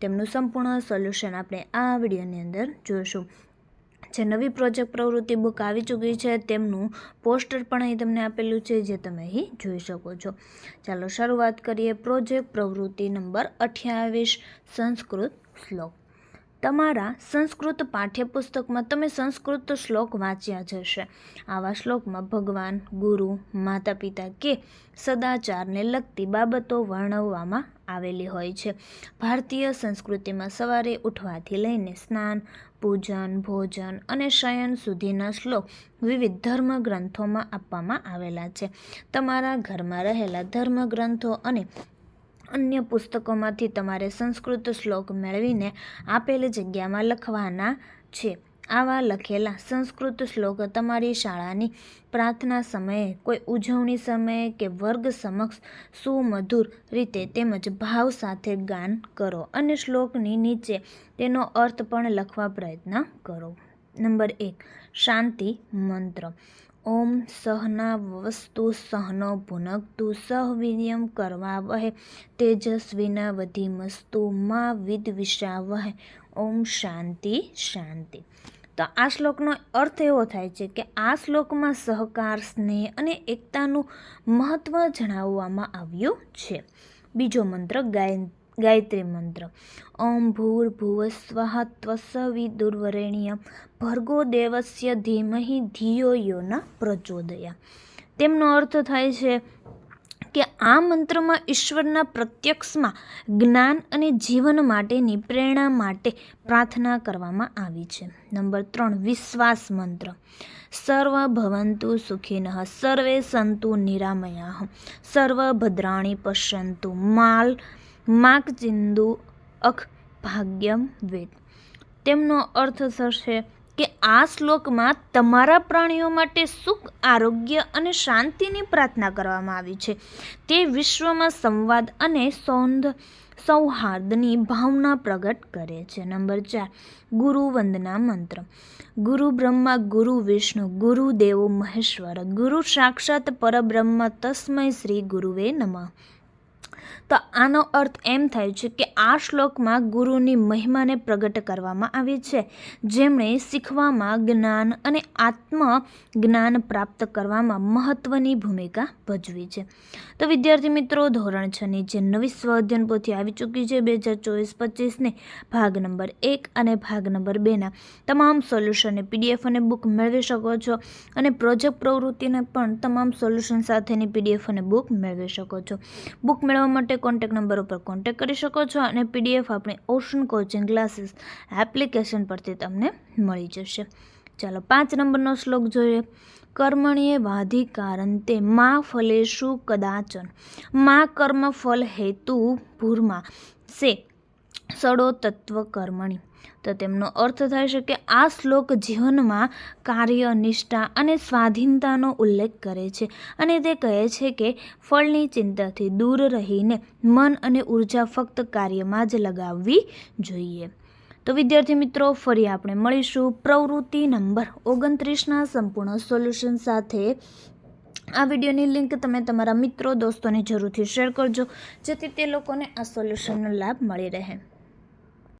તેમનું સંપૂર્ણ સોલ્યુશન આપણે આ વિડીયોની અંદર જોઈશું. જે નવી પ્રોજેક્ટ પ્રવૃત્તિ બુક આવી ચૂકી છે, તેમનું પોસ્ટર પણ અહીં તમને આપેલું છે, જે તમે અહીં જોઈ શકો છો. ચાલો શરૂઆત કરીએ. પ્રોજેક્ટ પ્રવૃત્તિ નંબર અઠ્યાવીસ, સંસ્કૃત શ્લોક. તમારા સંસ્કૃત પાઠ્યપુસ્તકમાં તમે સંસ્કૃત શ્લોક વાંચ્યા જ હશે. આવા શ્લોકમાં ભગવાન, ગુરુ માતા પિતા કે સદાચારને લગતી બાબતો વર્ણવવામાં આવેલી હોય છે. ભારતીય સંસ્કૃતિમાં સવારે ઉઠવાથી લઈને સ્નાન, પૂજન, ભોજન અને શયન સુધીના શ્લોક વિવિધ ધર્મ ગ્રંથોમાં આપવામાં આવેલા છે. તમારા ઘરમાં રહેલા ધર્મ ગ્રંથો અને અન્ય પુસ્તકોમાંથી તમારે સંસ્કૃત શ્લોક મેળવીને આપેલી જગ્યામાં લખવાના છે. આવા લખેલા સંસ્કૃત શ્લોક તમારી શાળાની પ્રાર્થના સમયે, કોઈ ઉજવણી સમયે કે વર્ગ સમક્ષ સુમધુર રીતે તેમજ ભાવ સાથે ગાન કરો અને શ્લોકની નીચે તેનો અર્થ પણ લખવા પ્રયત્ન કરો. નંબર એક, શાંતિ મંત્ર. ઓમ સહના વસ્તુ સહનો ભુનક્તુ સહવીર્યમ કરવા વહે. તેજસ્વીના વધીમસ્તુ મા વિદ્વિષા વહે. ઓમ શાંતિ શાંતિ. તો આ શ્લોકનો અર્થ એવો થાય છે કે આ શ્લોકમાં સહકાર, સ્નેહ અને એકતાનું મહત્ત્વ જણાવવામાં આવ્યું છે. બીજો મંત્ર ગાય ગાયત્રી મંત્ર. ઓમ ભૂર્ભુવ સ્વઃ દુર્વરણીય ભર્ગો દેવસ્ય ધીમહિ ધિયો યોના પ્રચોદયા. તેમનો અર્થ થાય છે કે આ મંત્રમાં ઈશ્વરના પ્રત્યક્ષમાં જ્ઞાન અને જીવન માટેની પ્રેરણા માટે પ્રાર્થના કરવામાં આવી છે. નંબર ત્રણ, વિશ્વાસ મંત્ર. સર્વ ભવંતુ સુખિનઃ, સર્વે સંતુ નિરામયા, સર્વ ભદ્રાણી પશ્યંતુ માલ માકચિંદુ અખ ભાગ્યમ વેદ. તેમનો અર્થ થશે કે આ શ્લોકમાં તમારા પ્રાણીઓ માટે સુખ, આરોગ્ય અને શાંતિની પ્રાર્થના કરવામાં આવી છે. તે વિશ્વમાં સંવાદ અને સૌંદ સૌહાર્દની ભાવના પ્રગટ કરે છે. નંબર ચાર, ગુરુ વંદના મંત્ર. ગુરુ બ્રહ્મા, ગુરુ વિષ્ણુ, ગુરુ દેવો મહેશ્વર, ગુરુ સાક્ષાત પરબ્રહ્મ તસ્મય શ્રી ગુરુવે નમઃ. તો આનો અર્થ એમ થાય છે કે આ શ્લોકમાં ગુરુની મહિમાને પ્રગટ કરવામાં આવી છે. જેમણે શીખવામાં જ્ઞાન અને આત્મ જ્ઞાન પ્રાપ્ત કરવામાં મહત્ત્વની ભૂમિકા ભજવી છે. તો વિદ્યાર્થી મિત્રો, ધોરણ છની જે નવી સ્વઅધ્યયન પોથી આવી ચૂકી છે બે હજાર ચોવીસ પચીસની ભાગ નંબર એક અને ભાગ નંબર બેના તમામ સોલ્યુશનને પીડીએફ અને બુક મેળવી શકો છો અને પ્રોજેક્ટ પ્રવૃત્તિને પણ તમામ સોલ્યુશન સાથેની પીડીએફ અને બુક મેળવી શકો છો. બુક મેળવવા માટે કોન્ટેક નંબર ઉપર કોન્ટેક કરી શકો છો અને પીડીએફ આપણી ઓશન કોચિંગ ક્લાસીસ એપ્લિકેશન પરથી તમને મળી જશે. ચાલો પાંચ નંબરનો શ્લોક જોઈએ. કર્મણીએ વાધિકારંતે મા ફલેશુ કદાચન? મા કર્મ ફલ હેતુ ભૂરમાં. સે. સડો તત્વ કર્મણી. તો તેમનો અર્થ થાય છે કે આ શ્લોક જીવનમાં કાર્ય, નિષ્ઠા અને સ્વાધીનતાનો ઉલ્લેખ કરે છે અને તે કહે છે કે ફળની ચિંતાથી દૂર રહીને મન અને ઊર્જા ફક્ત કાર્યમાં જ લગાવવી જોઈએ. તો વિદ્યાર્થી મિત્રો, ફરી આપણે મળીશું પ્રવૃત્તિ નંબર ઓગણત્રીસના સંપૂર્ણ સોલ્યુશન સાથે. આ વિડીયોની લિંક તમે તમારા મિત્રો, દોસ્તોને જરૂરથી શેર કરજો, જેથી તે લોકોને આ સોલ્યુશનનો લાભ મળી રહે.